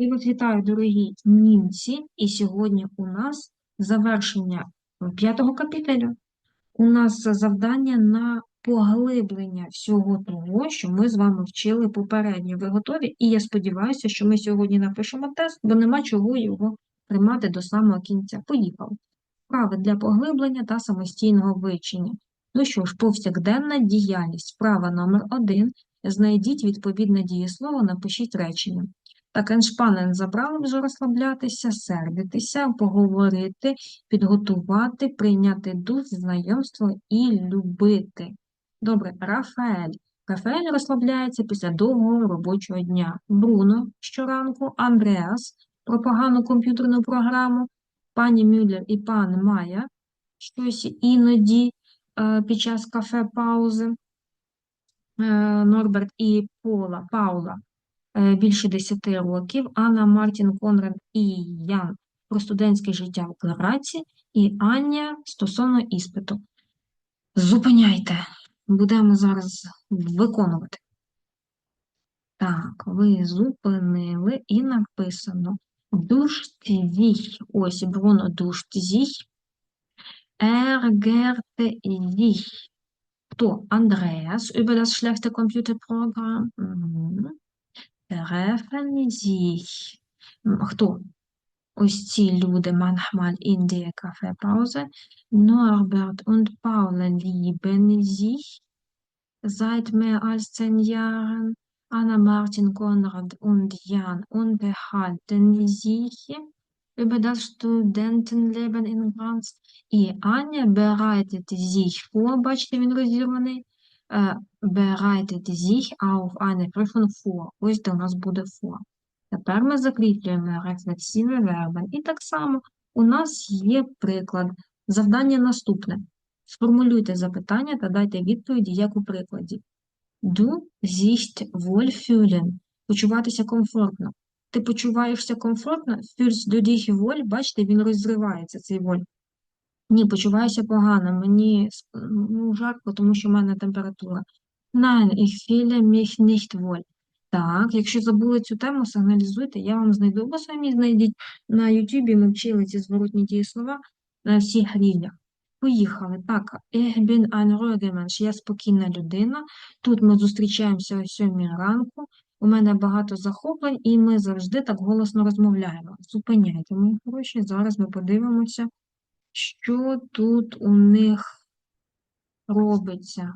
Я вас вітаю, дорогі німці, і сьогодні у нас завершення п'ятого капіталю. У нас завдання на поглиблення всього того, що ми з вами вчили попередньо. Ви готові? І я сподіваюся, що ми сьогодні напишемо тест, бо нема чого його тримати до самого кінця. Поїхали. Вправи для поглиблення та самостійного вивчення. Ну що ж, повсякденна діяльність. Вправа номер один. Знайдіть відповідне дієслово, напишіть речення. Так, еншпанен забрали вже розслаблятися, сердитися, поговорити, підготувати, прийняти дух, знайомство і любити. Добре, Рафаель. Рафаель розслабляється після довгого робочого дня. Бруно щоранку, Андреас про погану комп'ютерну програму, пані Мюллер і пан Майя щось іноді е, під час кафе-паузи. Е, Норберт і Пола, Паула більше 10 років, Анна, Мартін, Конрад і Ян про студентське життя в Клараці і Аня стосовно іспиту. Зупиняйте, будемо зараз виконувати. Так, ви зупинили і написано Душт зіх. Ось душт зіх. Ärgerte sich. Кто? Andreas über das schlechte Computerprogramm. Mhm. Treffen sich. М, Хто? Ось ці люди manchmal in der Kaffeepause. Norbert und Paula lieben sich seit mehr als zehn Jahren. Anna, Martin, Konrad und Jan unterhalten sich über das Studentenleben in Graz. І Аня bereitet sich vor, бачите, він розірваний. Bereitet sich auf eine Prüfung vor. Ось у нас буде. Тепер ми закріплюємо рефлексивні верби. І так само у нас є приклад. Завдання наступне. Сформулюйте запитання та дайте відповіді, як у прикладі. Du siehst wohl fühlen. Почуватися комфортно. Ти почуваєшся комфортно? Fühlst du dich wohl? Бачите, він розривається, цей воль. Ні, почуваюся погано, мені ну, жарко, тому що в мене температура. Nein, ich fühle mich nicht wohl. Так, якщо забули цю тему, сигналізуйте, я вам знайду, або самі знайдіть на Ютубі, ми вчили ці зворотні дієслова на всіх рівнях. Поїхали. Так, ich bin ein ruhiger Mensch, я спокійна людина. Тут ми зустрічаємося о 7 ранку. У мене багато захоплень, і ми завжди так голосно розмовляємо. Зупиняйте, мої хороші. Зараз ми подивимося, що тут у них робиться.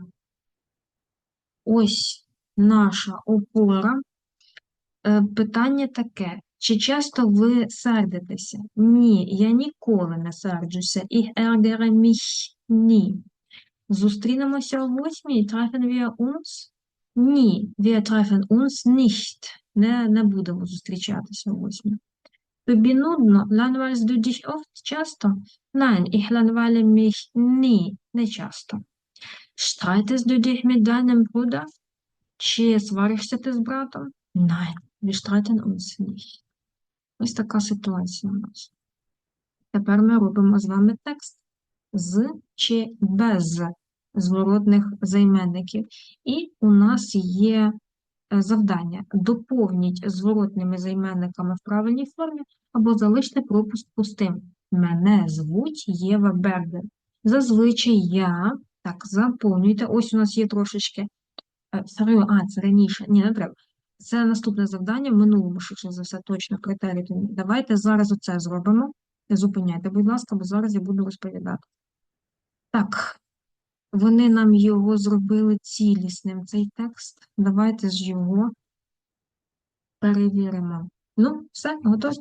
Ось наша опора. Е, Питання таке. Чи часто ви сердитеся? Ні, я ніколи не серджуся. Ich ärgere mich ні. Зустрінемося о восьмій? Treffen wir uns? Ні, wir treffen uns nicht. Не, не будемо зустрічатися о восьмій. Тобі нудно? Langweilst du dich oft? Часто? Nein, ich langweile mich nie. Не часто. Streitest du dich mit deinem Bruder? Чи сваришся ти з братом? Nein, wir streiten uns nicht. Ось така ситуація у нас. Тепер ми робимо з вами текст з чи без зворотних займенників. І у нас є завдання. Доповніть зворотними займенниками в правильній формі або залиште пропуск пустим. Мене звуть Єва Бергер. Зазвичай я, так, заповнюйте. Ось у нас є трошечки. е, Сараю, а, це раніше. Ні, не треба. Це наступне завдання в минулому, швидше за все, точно критерії. Давайте зараз оце зробимо. Не зупиняйте, будь ласка, бо зараз я буду розповідати. Так, вони нам його зробили цілісним, цей текст. Давайте ж його перевіримо. Ну, все, готові?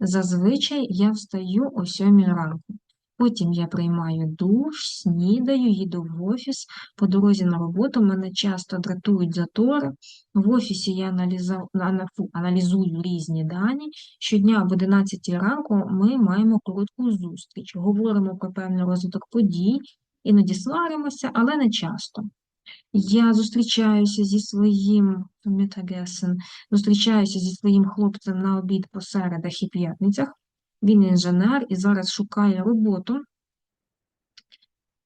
Зазвичай я встаю о 7 ранку. Потім я приймаю душ, снідаю, їду в офіс. По дорозі на роботу мене часто дратують затори. В офісі я аналіза- аналізую різні дані. Щодня об 11 ранку ми маємо коротку зустріч, говоримо про певний розвиток подій, іноді сваримося, але не часто. Я зустрічаюся зі своїм Mittagessen, зустрічаюся зі своїм хлопцем на обід по середах і п'ятницях. Він інженер і зараз шукає роботу.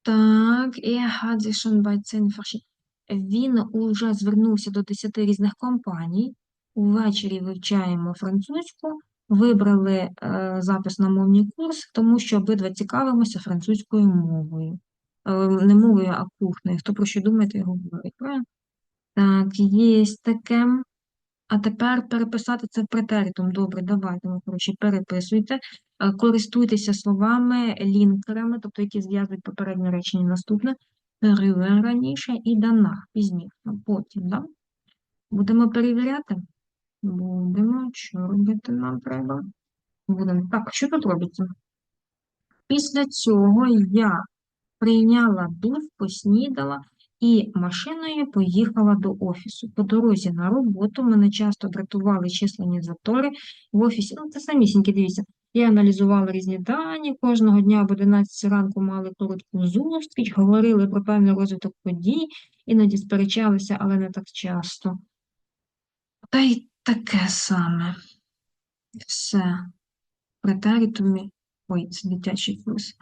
Так, hat sich schon bei 10 verschi- Він уже звернувся до 10 різних компаній. Увечері вивчаємо французьку, вибрали е, запис на мовний курс, тому що обидва цікавимося французькою мовою. Е, не мовою, а кухнею. Хто про що думає, той говорить. Правильно? Так, є таке. А тепер переписати це в претеритум. Добре, давайте, ми, коротше, переписуйте. Е, Користуйтеся словами, лінкерами, тобто які зв'язують попереднє речення наступне. Перевер раніше і данах пізніше. Потім, да? Будемо перевіряти? Будемо. Що робити нам треба? Будемо. Так, що тут робиться? Після цього я прийняла душ, поснідала і машиною поїхала до офісу. По дорозі на роботу мене часто дратували численні затори в офісі. Ну, це самісінькі, дивіться. Я аналізувала різні дані, кожного дня об 11 ранку мали коротку зустріч, говорили про певний розвиток подій, іноді сперечалися, але не так часто. Та й таке саме. Все. Претеритумі. Ой, це дитячий курс.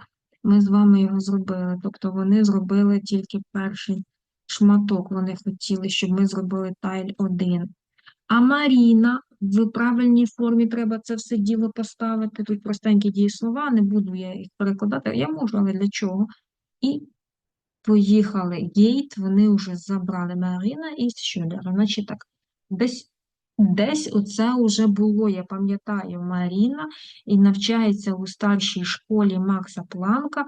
Ми з вами його зробили. Тобто вони зробили тільки перший шматок. Вони хотіли, щоб ми зробили тайль 1. А Маріна в правильній формі треба це все діло поставити. Тут простенькі дієслова, не буду я їх перекладати. Я можу, але для чого? І поїхали. Гейт, вони вже забрали Маріна і Шюлера. Значить так, десь Десь оце вже було, я пам'ятаю, Маріна і навчається у старшій школі Макса Планка.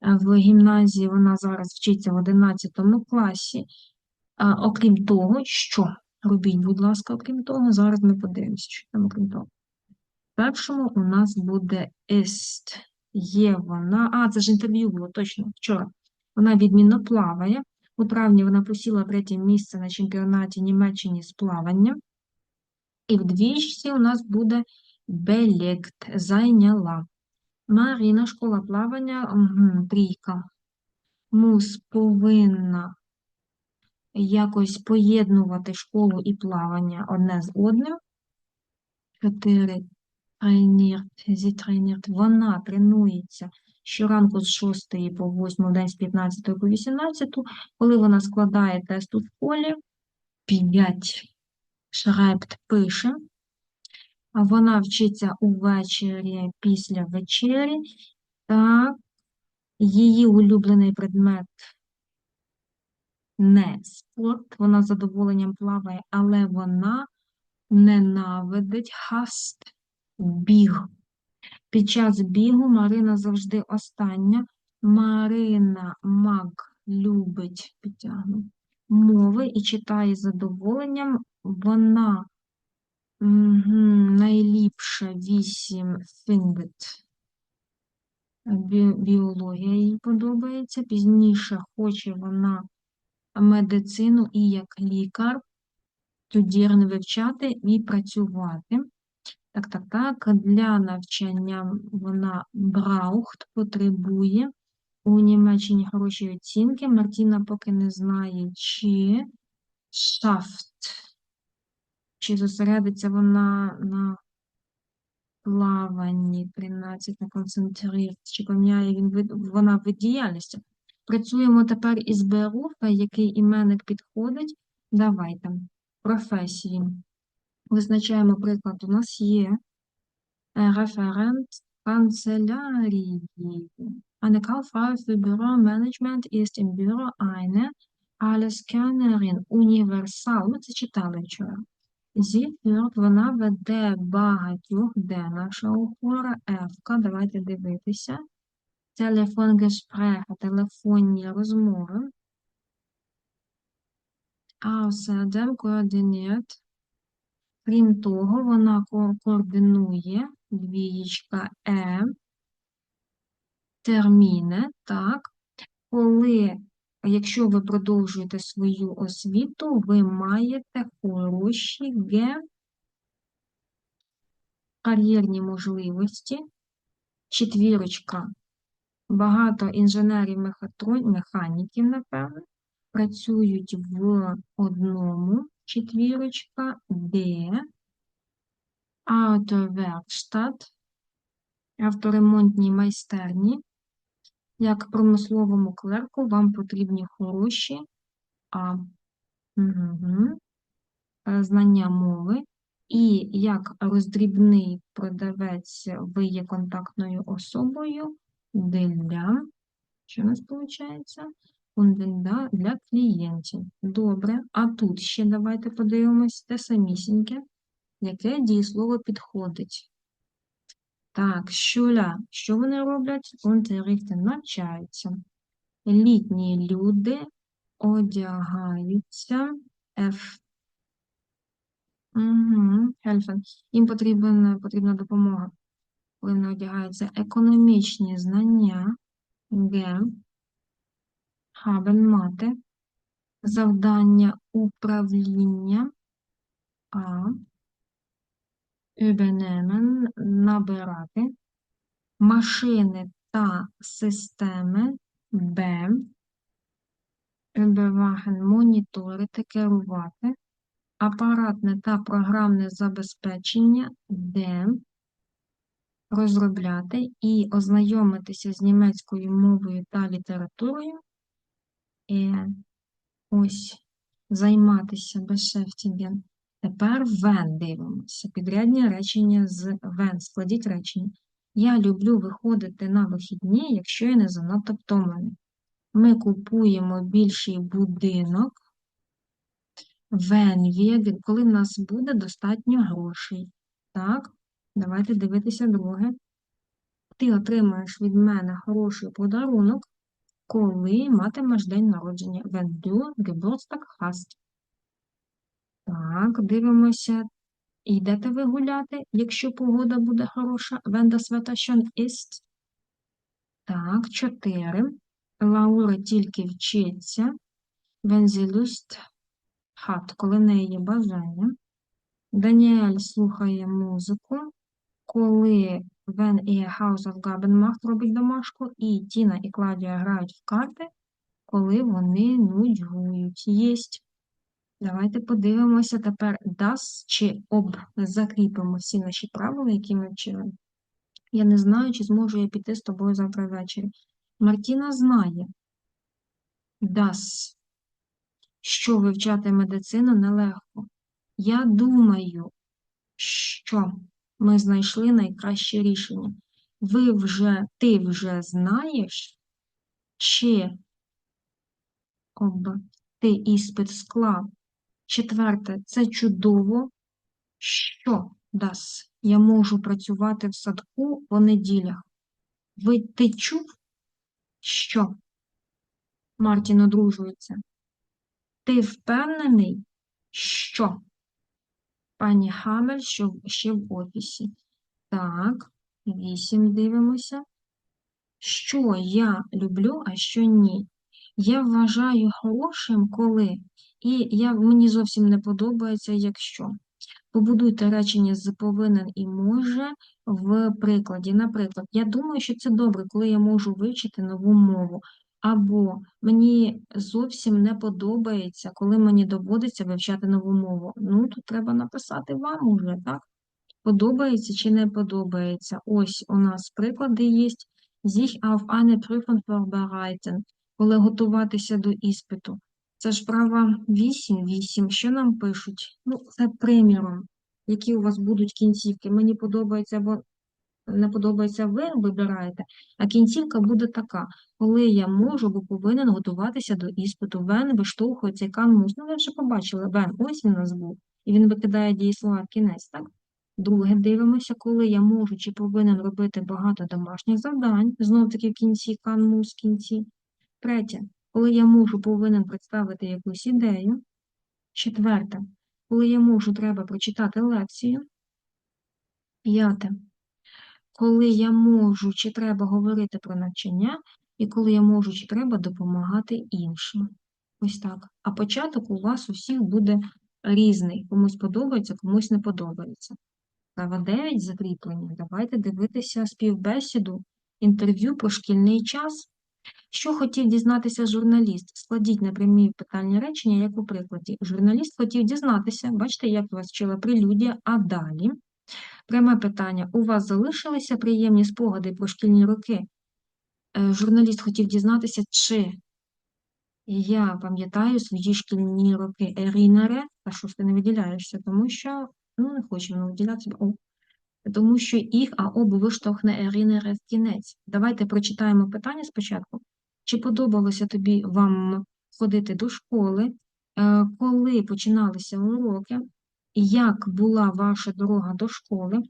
В гімназії вона зараз вчиться в 11 класі. А, окрім того, що робіть, будь ласка, окрім того, зараз ми подивимося, що там окрім того. В першому у нас буде est. Є вона. А, це ж інтерв'ю було точно вчора. Вона відмінно плаває. У травні вона посіла третє місце на чемпіонаті Німеччини з плавання. І в двічці у нас буде белект, зайняла. Маріна, школа плавання, угу, трійка. Мус повинна якось поєднувати школу і плавання одне з одним. Чотири. Тренірт. Вона тренується щоранку з 6 по 8, день з 15 по 18, коли вона складає тест у школі. 5. Шрайбт пише. Вона вчиться увечері після вечері. Так, її улюблений предмет не спорт. Вона з задоволенням плаває, але вона ненавидить хаст біг. Під час бігу Марина завжди остання. Марина Мак любить підтягну, мови і читає з задоволенням. Вона найліпша 8 фінгет. Бі біологія їй подобається. Пізніше хоче вона медицину і як лікар тоді вивчати і працювати. Так, так, так, для навчання вона браухт потребує. У Німеччині хороші оцінки. Мартіна поки не знає, чи шафт, чи зосередиться вона на плаванні 13 на концентрі, чи поміняє він вид, вона вид діяльності. Працюємо тепер із Беруфа, який іменник підходить. Давайте. Професії. Визначаємо приклад. У нас є референт канцелярії. Eine Kauffrau für Büromanagement ist im Büro eine Alleskönnerin Universal. Ми це читали вчора. Sie führt, вона веде багатьох, де наша опора, F. Давайте дивитися. Телефонгespräche, телефонні розмови. Außerdem koordiniert Крім того, вона координує двієчка Е, терміни, так, коли, якщо ви продовжуєте свою освіту, ви маєте хороші Г, кар'єрні можливості, четвірочка, багато інженерів механіків, напевно, працюють в одному четвірочка, Д, Autowerkstatt, авторемонтній майстерні. Як промисловому клерку вам потрібні хороші а, угу, знання мови І як роздрібний продавець ви є контактною особою для, що у нас для клієнтів. Добре. А тут ще давайте подивимось те самісіньке, яке дієслово підходить. Так, щуля. Що вони роблять? Unterrichten, навчаються. Літні люди одягаються. F. Угу. Їм потрібна, потрібна допомога. Коли вони одягаються. Економічні знання. Г. Haben мати. Завдання управління. А. Übernehmen – набирати. Машини та системи Б. Überwachen – моніторити, керувати. Апаратне та програмне забезпечення Д. Розробляти і ознайомитися з німецькою мовою та літературою. Е, ось займатися beschäftigen. Тепер вен дивимося. Підрядні речення з вен. Складіть речення. Я люблю виходити на вихідні, якщо я не занадто втомлений. Ми купуємо більший будинок. Wir, коли в нас буде достатньо грошей. Так, давайте дивитися друге. Ти отримаєш від мене хороший подарунок, коли матимеш день народження. Wenn du Geburtstag hast. Так, дивимося. Йдете ви гуляти, якщо погода буде хороша. Wetter schön ist. Так, чотири. Лаура тільки вчиться. Lust hat, коли в неї є бажання. Даніель слухає музику, коли When ihr Hausaufgaben macht, робить домашку, і Тіна і Клавдія грають в карти, коли вони нудьгують. Єсть. Давайте подивимося тепер das чи об. Закріпимо всі наші правила, які ми вчили. Я не знаю, чи зможу я піти з тобою завтра ввечері. Мартіна знає das, що вивчати медицину нелегко. Я думаю, що ми знайшли найкраще рішення. Ви вже, ти вже знаєш, чи об ти іспит склав. Четверте, це чудово, що дас. Я можу працювати в садку по неділях. Ви ти чув, що Мартін одружується? Ти впевнений, що пані Хамель що ще в офісі? Так, вісім дивимося. Що я люблю, а що ні? Я вважаю хорошим, коли, і я, мені зовсім не подобається, якщо. Побудуйте речення з повинен і може в прикладі. Наприклад, я думаю, що це добре, коли я можу вивчити нову мову. Або мені зовсім не подобається, коли мені доводиться вивчати нову мову. Ну, тут треба написати вам уже, так? Подобається чи не подобається. Ось у нас приклади є. Sich auf eine Prüfung vorbereiten, коли готуватися до іспиту. Це ж права 8-8. Що нам пишуть? Ну, це приміром, які у вас будуть кінцівки. Мені подобається або не подобається, ви вибираєте, а кінцівка буде така, коли я можу або повинен готуватися до іспиту. Вен виштовхується канмус. Ну, ви вже побачили, вен, ось він у нас був. І він викидає дієслова в кінець, так? Друге, дивимося, коли я можу чи повинен робити багато домашніх завдань, знов таки в кінці канмус в кінці. Третє, коли я можу повинен представити якусь ідею. Четверте, коли я можу, треба прочитати лекцію. П'яте, коли я можу чи треба говорити про навчання, і коли я можу чи треба допомагати іншим. Ось так. А початок у вас усіх буде різний. Комусь подобається, комусь не подобається. Права 9 закріплення. Давайте дивитися співбесіду, інтерв'ю про шкільний час. Що хотів дізнатися журналіст? Складіть напрямі питальні речення, як у прикладі. Журналіст хотів дізнатися, бачите, як вас вчила прелюдія, а далі. Пряме питання. У вас залишилися приємні спогади про шкільні роки? Е, журналіст хотів дізнатися, чи я пам'ятаю свої шкільні роки Ерінере, та що ти не виділяєшся, тому що Ну, не хочемо виділяти себе. О. Тому що їх, а об виштовхне Ерінере в кінець. Давайте прочитаємо питання спочатку. Чи подобалося тобі вам ходити до школи? Е, Коли починалися уроки? Як була ваша дорога до школи?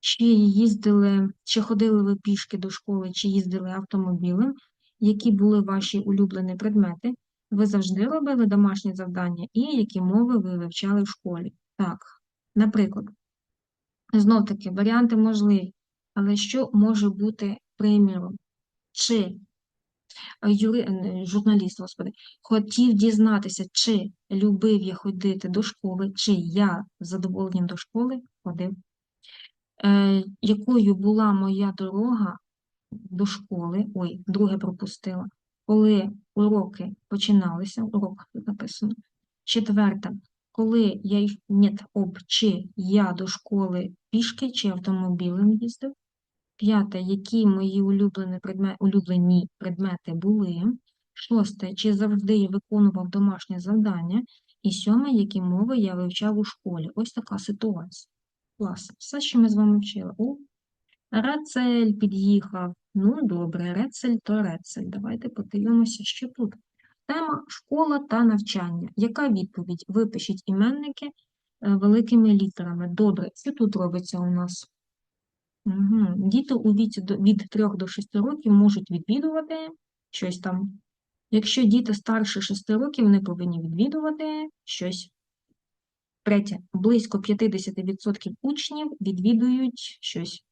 Чи їздили, чи ходили ви пішки до школи, чи їздили автомобілем? Які були ваші улюблені предмети? Ви завжди робили домашні завдання, і які мови ви вивчали в школі? Так, наприклад, знов таки варіанти можливі, але що може бути приміром? Чи е, юри... е, журналіст, господи, хотів дізнатися, чи любив я ходити до школи, чи я з до школи ходив? Е, якою була моя дорога до школи? Ой, друге пропустила. Коли уроки починалися, урок написано. Четверте, коли я ні, об чи я до школи пішки чи автомобілем їздив. П'яте, які мої улюблені предмети, улюблені предмети були. Шосте, чи завжди я виконував домашнє завдання. І сьоме, які мови я вивчав у школі. Ось така ситуація. Клас. Все, що ми з вами вчили. О, Рецель під'їхав. Ну, добре, рецель то рецель. Давайте подивимося, що тут. Тема школа та навчання. Яка відповідь? Випишіть іменники е, великими літерами. Добре, що тут робиться у нас? Угу. Діти у віці від 3 до 6 років можуть відвідувати щось там. Якщо діти старше 6 років, вони повинні відвідувати щось. Третє. Близько 50% учнів відвідують щось.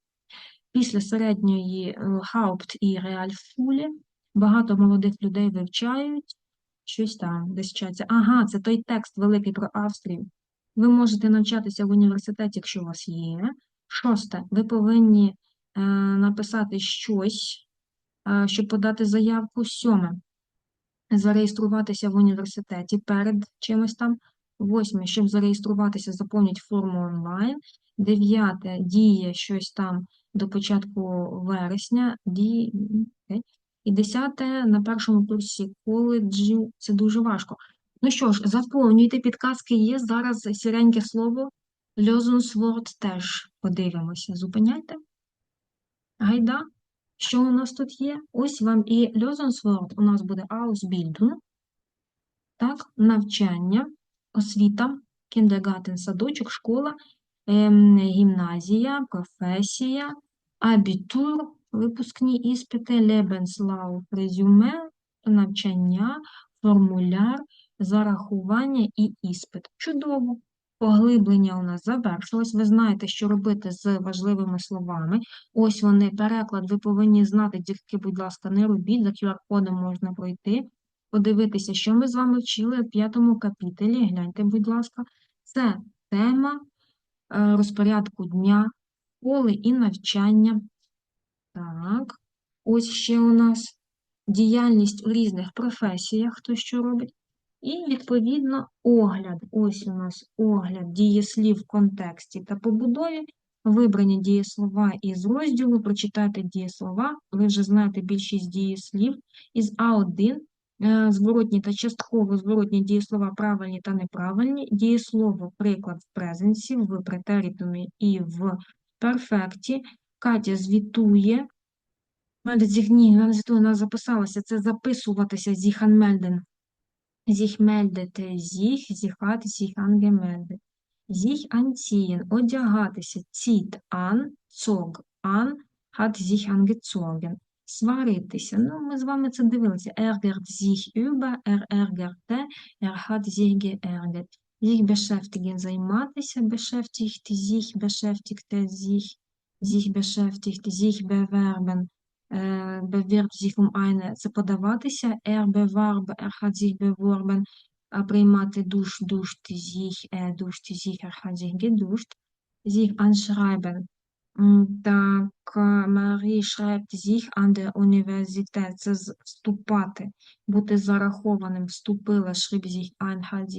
Після середньої е, Haupt і Realschule багато молодих людей вивчають щось там, десь вчаться. Ага, це той текст великий про Австрію. Ви можете навчатися в університеті, якщо у вас є. Шосте, ви повинні е, написати щось, е, щоб подати заявку. Сьоме, зареєструватися в університеті перед чимось там. Восьме, щоб зареєструватися, заповніть форму онлайн. Дев'яте, діє щось там до початку вересня. Діє... І десяте, на першому курсі коледжу. Це дуже важко. Ну що ж, заповнюйте, підказки є. Зараз сіреньке слово. Lösungswort теж подивимося. Зупиняйте. Гайда. Що у нас тут є? Ось вам і Lösungswort у нас буде Ausbildung, так, навчання, освіта, kindergarten, садочок, школа, ем, гімназія, професія, абітур, випускні іспити, Lebenslauf, резюме, навчання, формуляр, зарахування і іспит. Чудово! Поглиблення у нас завершилось. Ви знаєте, що робити з важливими словами. Ось вони, переклад, ви повинні знати, тільки, будь ласка, не робіть, за QR-кодом можна пройти, подивитися, що ми з вами вчили в п'ятому капітелі. Гляньте, будь ласка, це тема е, розпорядку дня, школи і навчання. Так, ось ще у нас діяльність у різних професіях, хто що робить. І, відповідно, огляд. Ось у нас огляд дієслів в контексті та побудові. Вибрані дієслова із розділу, прочитайте дієслова, ви вже знаєте більшість дієслів. Із А1 е, зворотні та частково зворотні дієслова правильні та неправильні. Дієслово, приклад в презенсі, в претеритумі і в перфекті. Катя звітує. Ні, вона звітує, вона записалася. Це записуватися зіханмельден. Sie hat sich angemeldet. Sich anziehen, одягатися, zieht an, zog an, hat sich angezogen. Сваритися. Ну, ми з вами це дивилися. Ärgert sich über, er ärgerte, er hat sich geärgert. Sich beschäftigen, займатися, beschäftigt sich, beschäftigte sich, sich beschäftigt, sich bewerben, äh, bewirbt sich um eine, це подаватися, er bewarb, er hat sich beworben, а приймати душ, duscht sich, er duscht sich, er hat sich geduscht, sich anschreiben. М, Так, е, Marie schreibt sich an der Universität, це з- вступати, бути зарахованим, вступила, schrieb sich ein, hat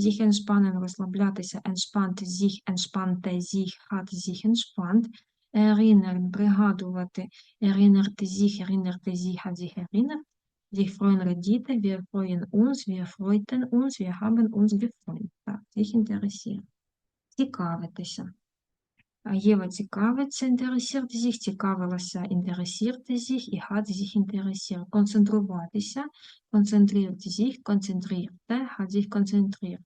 sich angeschrieben, sich entspannen, розслаблятися, entspannte sich, entspannte sich, hat sich entspannt, erinnern, пригадувати, erinnerte sich, erinnerte sich, hat sich erinnert, sich freuen радіти, wir freuen uns, wir freuten uns, wir haben uns gefreut. Так, sich interessieren. цікавитися. А Єва цікавиться, interessiert sich, цікавилася, interessiert sich і hat sich interessiert. Концентруватися, концентриert sich, концентриerte, hat sich концентриert.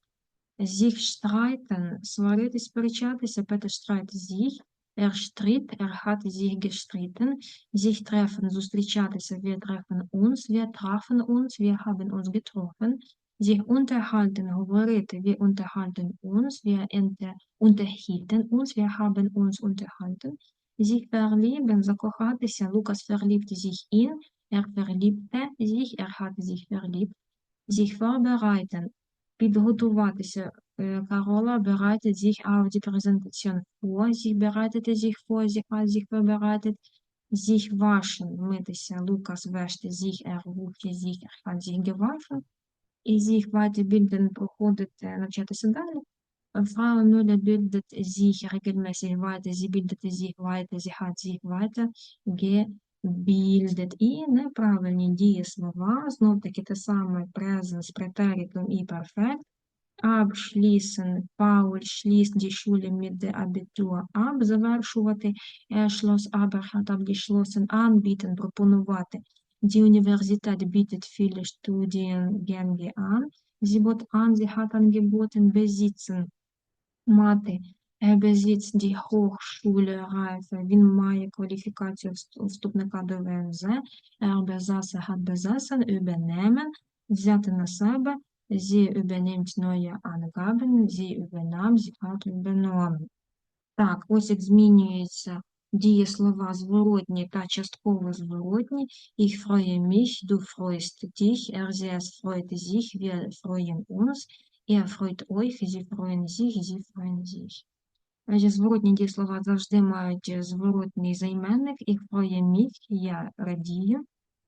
Sich streiten, сваритись, сперечатися, Петер streit sich, er stritt, er hat sich gestritten, sich treffen, зустрічатися, wir treffen uns, wir trafen uns, wir haben uns getroffen, sich unterhalten, говорити, wir unterhalten uns, wir enter, unterhielten uns, wir haben uns unterhalten, sich verlieben, закохатися, Lukas verliebt sich in, er verliebte sich, er hat sich verliebt, sich vorbereiten, підготуватися. Е, Carola bereitet sich auf die Präsentation vor, sie bereitete sich vor, sie hat sich vorbereitet, sich waschen, митися, Lukas wäschte sich, er wuchte sich, er hat sich gewaschen, і sich weiterbilden, проходити, навчатися далі. Frau Müller bildet sich regelmäßig weiter, sie bildete sich weiter, sie hat sich weiter gebildet. І неправильні дієслова, знов таки те саме presens, претеритум і perfect. Abschließen, Paul schließt die Schule mit der Abitur ab, завершувати, er schloss aber hat abgeschlossen, anbieten, пропонувати. Die Universität bietet viele Studiengänge an. Sie bot an, sie hat angeboten, besitzen, мати. Er besitzt die Hochschulreife. Він має кваліфікацію вст- вступника до ВНЗ. Er besaß, er hat besessen, übernehmen, взяти на себе. Sie übernimmt neue Angaben, sie übernahm, sie hat übernommen. Так, ось як змінюється дієслова зворотні та частково зворотні. Ich freue mich, du freust dich, er sie es freut sich, wir freuen uns, er freut euch, sie freuen sich, sie freuen sich. Отже, Зворотні дієслова завжди мають зворотний займенник. Ich freue mich, я радію.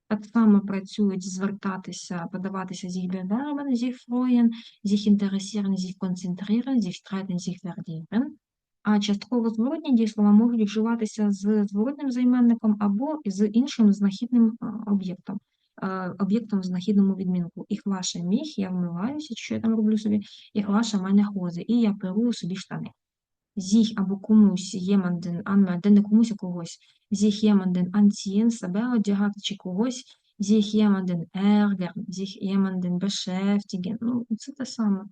Так само працюють звертатися, подаватися sich bewerben, sich freuen, sich interessieren, sich konzentrieren, sich streiten, sich verlieren. А частково зворотні дієслова можуть вживатися з зворотним займенником або з іншим знахідним об'єктом. Е, Об'єктом знахідному відмінку. І ваша міх, я вмиваюся, що я там роблю собі, і ваша мене хози, і я перу собі штани. Зіх або комусь єманден анме, де не комусь, а когось. Зіх єманден анцієн, себе одягати чи когось. Зіх єманден ергер, зіх єманден бешефтіген. Ну, це те саме.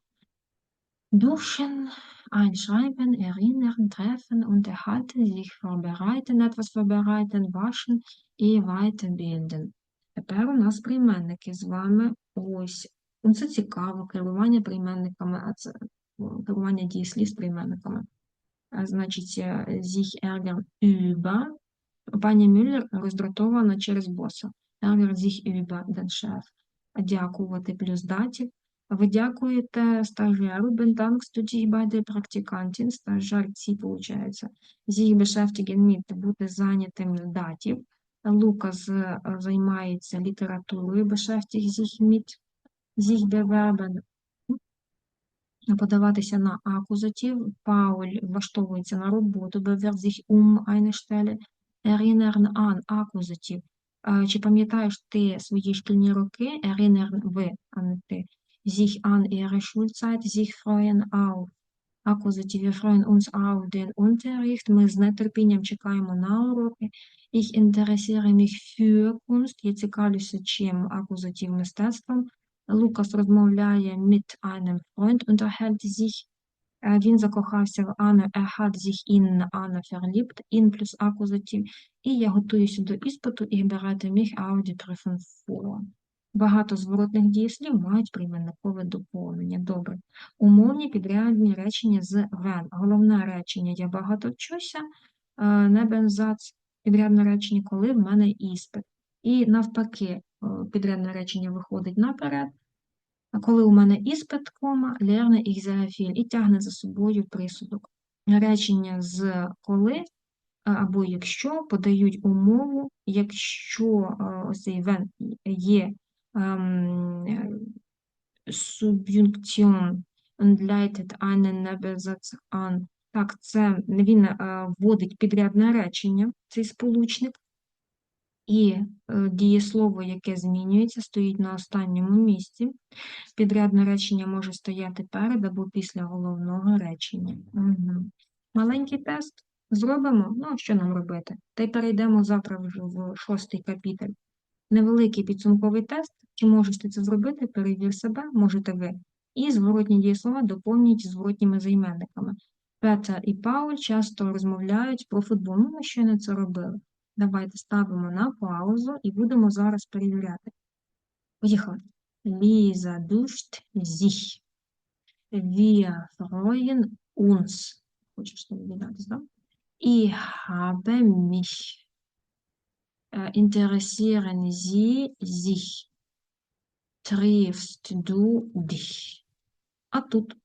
Duschen, einschreiben, erinnern, treffen, unterhalten, sich vorbereiten, etwas vorbereiten, waschen і weiterbilden. Тепер у нас прийменники з вами ось. Ну, Це цікаво, керування прийменниками, а це керування дієслів з прийменниками. Значить, е, sich ärgern über. Пані Мюллер роздратована через боса. Ärgert sich über den Chef. Дякувати плюс датів. Ви дякуєте стажеру, Бентангс тоді bei практикантін, стажер ці, виходить. Sie beschäftigen mit, бути зайнятим датів. Лукас е, займається літературою, beschäftigt sich mit, sich bewerben, подаватися на акузатив. Пауль влаштовується на роботу, bewirbt sich um eine Stelle, erinnern an, Чи пам'ятаєш ти свої шкільні роки? Erinnern ви, а не ти. Sich an ihre Schulzeit, sich freuen auf. Акузатив, wir freuen uns auf den Unterricht. Ми з нетерпінням чекаємо на уроки. Ich interessiere mich für Kunst. Я цікавлюся чим акузатив мистецтвом. Лукас розмовляє mit einem Freund, unterhält sich. Е, Він закохався в Анну, er hat sich in Anna verliebt, in плюс акузатив. І я готуюся до іспиту, mich auf die Prüfung vor. Багато зворотних дієслів мають прийменникове доповнення. Добре. Умовні підрядні речення з when. Головне речення я багато вчуся, е, небензац підрядне речення, коли в мене іспит. І навпаки, підрядне речення виходить наперед. А коли у мене іспит, кома, лерне sehr і тягне за собою присудок. Речення з коли е, або якщо подають умову, якщо е, ось цей when є Subjunktion und einen Nebensatz an. Так, це він е, вводить підрядне речення, цей сполучник. І е, дієслово, яке змінюється, стоїть на останньому місці. Підрядне речення може стояти перед або після головного речення. Угу. Маленький тест зробимо. Ну, що нам робити? Та й перейдемо завтра вже в шостий капітель. Невеликий підсумковий тест. Чи можете це зробити? Перевір себе, можете ви. І зворотні дієслова доповнюють зворотніми займенниками. Петер і Пауль часто розмовляють про футбол. Ну, ми щойно це робили. Давайте ставимо на паузу і будемо зараз перевіряти. Поїхали. Ліза duscht sich. Wir freuen uns. Хочеш віддатись, да? Ich habe mich. Interessieren Sie sich? Triffst du dich? А тут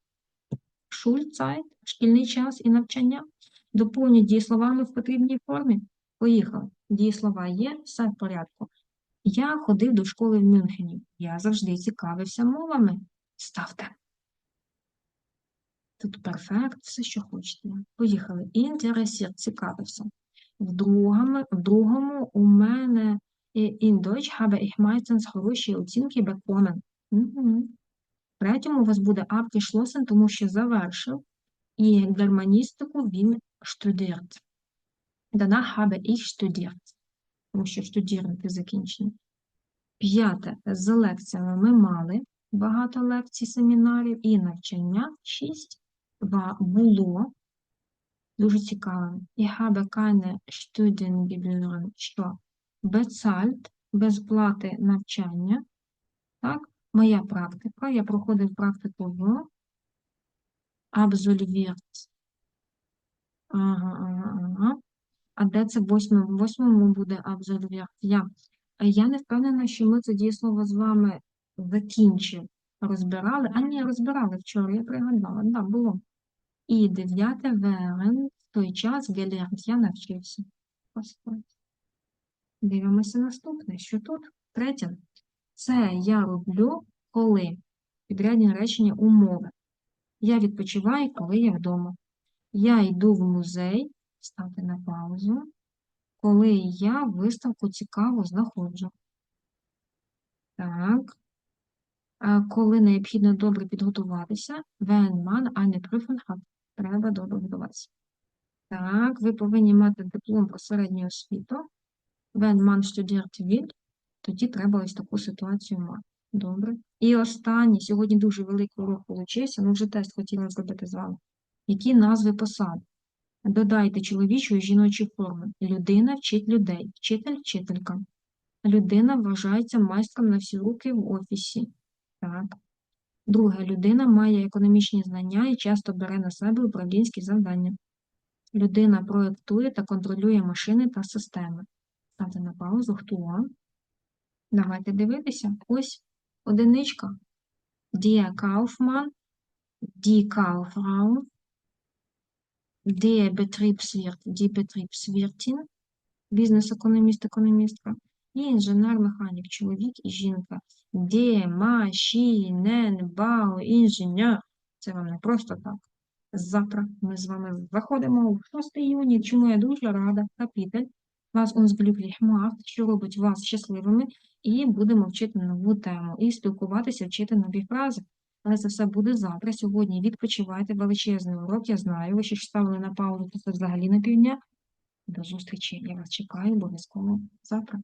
Schulzeit, шкільний час і навчання. Доповнюють дієсловами в потрібній формі. Поїхали. Дієслова є, все в порядку. Я ходив до школи в Мюнхені. Я завжди цікавився мовами. Ставте. Тут перфект, все, що хочете. Поїхали. Інтересір, цікавився. В другому, в другому у мене in Deutsch habe ich meistens хороші оцінки bekommen. В третьому у вас буде abgeschlossen, тому що завершив. І германістику він studiert. Danach habe ich studiert. Тому що це закінчення. П'яте. З лекціями ми мали багато лекцій, семінарів і навчання. Шість. Було. Дуже цікаво. Ich habe keine Studiengebühren. Що? Bezahlt. Безплати навчання. Так? Моя практика. Я проходив практику в Absolviert. Ага, ага, ага. А де це в восьмому? В восьмому буде Absolviert. Я. Не впевнена, що ми це дієслово з вами закінчив. Розбирали. А ні, розбирали вчора, я пригадала. Да, було. І дев'яте верен в той час гелерт я навчився. Дивимося наступне. Що тут? Третє. Це я роблю, коли. Підрядні речення умови. Я відпочиваю, коли я вдома. Я йду в музей, ставте на паузу, коли я виставку цікаво знаходжу. Так. Коли необхідно добре підготуватися, wenn man eine Prüfung hat. Треба добре готуватися. Так, ви повинні мати диплом про середню освіту. Wenn man studiert will, тоді треба ось таку ситуацію мати. Добре. І останнє, сьогодні дуже великий урок получився, ну вже тест хотіла зробити з вами. Які назви посад? Додайте чоловічу і жіночу форми. Людина вчить людей, вчитель, вчителька. Людина вважається майстром на всі руки в офісі. Так. Друге, людина має економічні знання і часто бере на себе управлінські завдання. Людина проєктує та контролює машини та системи. Ставте на паузу, хто? Давайте дивитися. Ось одиничка. Die Kaufmann, die Kauffrau, der Betriebswirt, die Betriebswirtin, бізнес-економіст, економістка, і інженер-механік, чоловік і жінка. Maschinenbau, інженер. Це вам не просто так. Завтра ми з вами заходимо в 6 іюні, чому я дуже рада, капітель. Вас uns glücklich macht, що робить вас щасливими, і будемо вчити нову тему, і спілкуватися, вчити нові фрази. Але це все буде завтра. Сьогодні відпочивайте величезний урок. Я знаю, ви ще ж ставили на паузу, то це взагалі на півдня. До зустрічі. Я вас чекаю обов'язково завтра.